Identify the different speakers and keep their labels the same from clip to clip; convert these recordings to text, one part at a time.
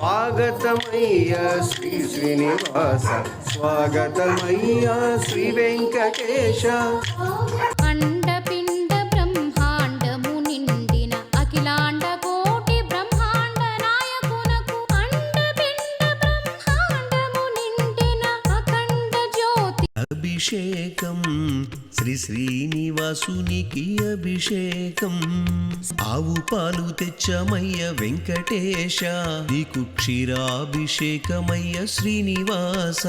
Speaker 1: స్వాగతమయ్యా శ్రీ శ్రీనివాస. స్వాగతమయ్యా శ్రీ వెంకటేశ.
Speaker 2: అభిషేకం. శ్రీ శ్రీనివాసునికి అభిషేకం. ఆవు పాలు తెచ్చమయ్య వెంకటేశ. నీకు క్షీరాభిషేకమయ్య శ్రీనివాస.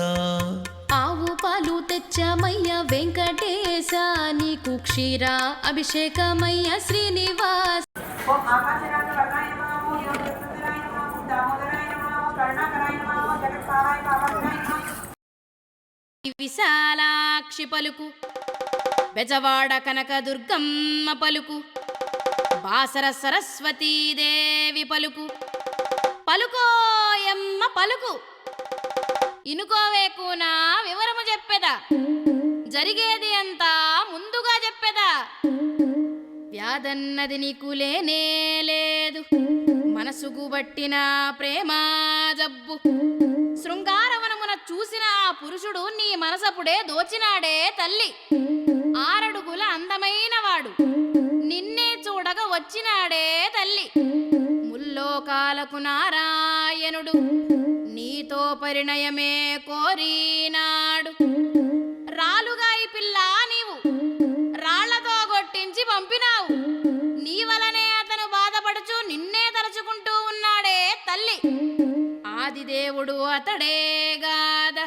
Speaker 3: ఆవు పాలు తెచ్చమయ్య వెంకటేశ. నీకు క్షీర అభిషేకమయ్య శ్రీనివాస.
Speaker 4: ఓం ఆకాశరాజ వర్ణాయ
Speaker 3: విశాలాక్షి పలుకు. బెజవాడ కనక దుర్గమ్మ పలుకు. బాసర సరస్వతీదేవి పలుకు. పలుకోయమ్మ పలుకు. ఇనుకోవేకునా వివరము చెప్పెదా. జరిగేది అంతా ముందుగా చెప్పెదా. వ్యాధన్నది నీకు లేనే లేదు. మనసుకు బట్టిన ప్రేమ జబ్బు. శృంగార చూసిన ఆ పురుషుడు నీ మనసపుడే దోచినాడే తల్లి. ఆరడుగుల అందమైన వాడు. నిన్నే చూడగ వచ్చినాడే తల్లి. ముల్లోకాలకు నారాయణుడు. నీతో పరిణయమే కోరినా. ఆదిదేవుడు అతడే గాద.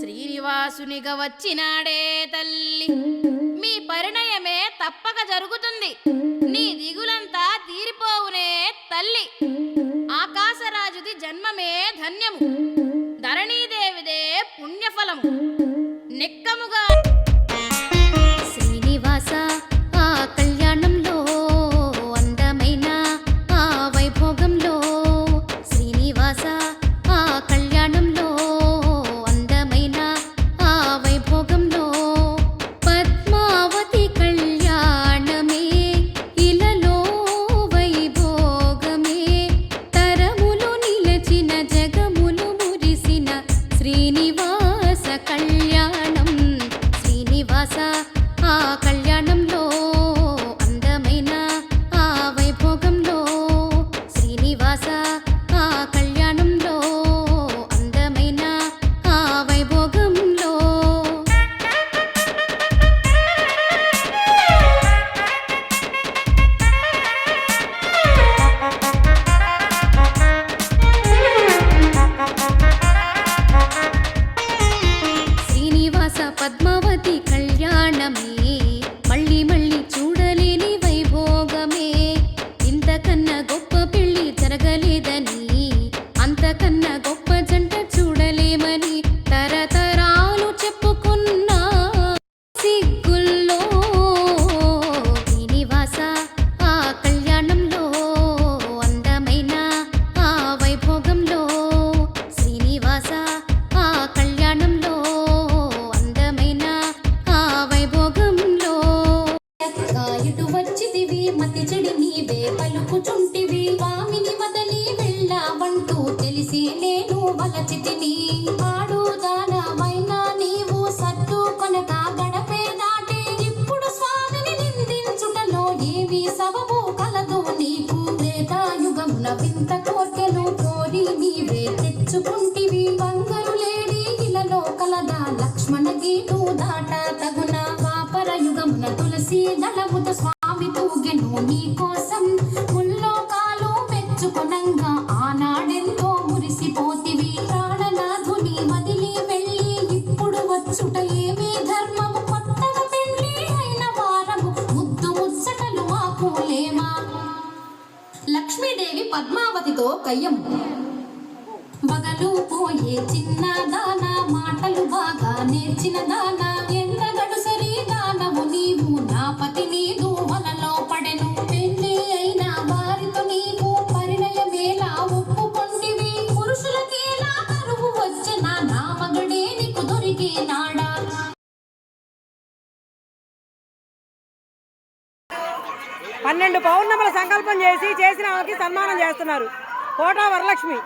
Speaker 3: శ్రీనివాసునిగా వచ్చినాడే తల్లి. మీ పరిణయమే తప్పక జరుగుతుంది. నీ దిగులంతా తీరిపోవునే తల్లి. ఆకాశరాజుది జన్మమే ధన్యము. ధరణీదే మతి చెడి నీవే పలుకుచుంటివి. స్వామిని వదలి వెళ్ళావంటూ తెలిసి నేను వలచితిని. ఆడుదానమైనా నీవు సత్తు కొనక గడపే దాటి. ఇప్పుడు స్వామిని నిందించుటలో ఏవి సబబు కలదు. నీకు త్రేతాయుగమున వింత కోర్కెలు కోరి నీవే తెచ్చుకుంటివి. బంగారు లేడి ఇలలో కలదా లక్ష్మణ గీటు దాట తగున వాపర యుగమున తులసి దళముత లక్ష్మీదేవి పద్మావతితో కయ్యం. బగలు పోయే చిన్న దాన మాటలు బాగా నేర్చిన దానా
Speaker 5: పన్నెండు పౌర్ణముల సంకల్పం చేసి చేసిన ఆమెకి సన్మానం చేస్తున్నారు కోటా వరలక్ష్మి.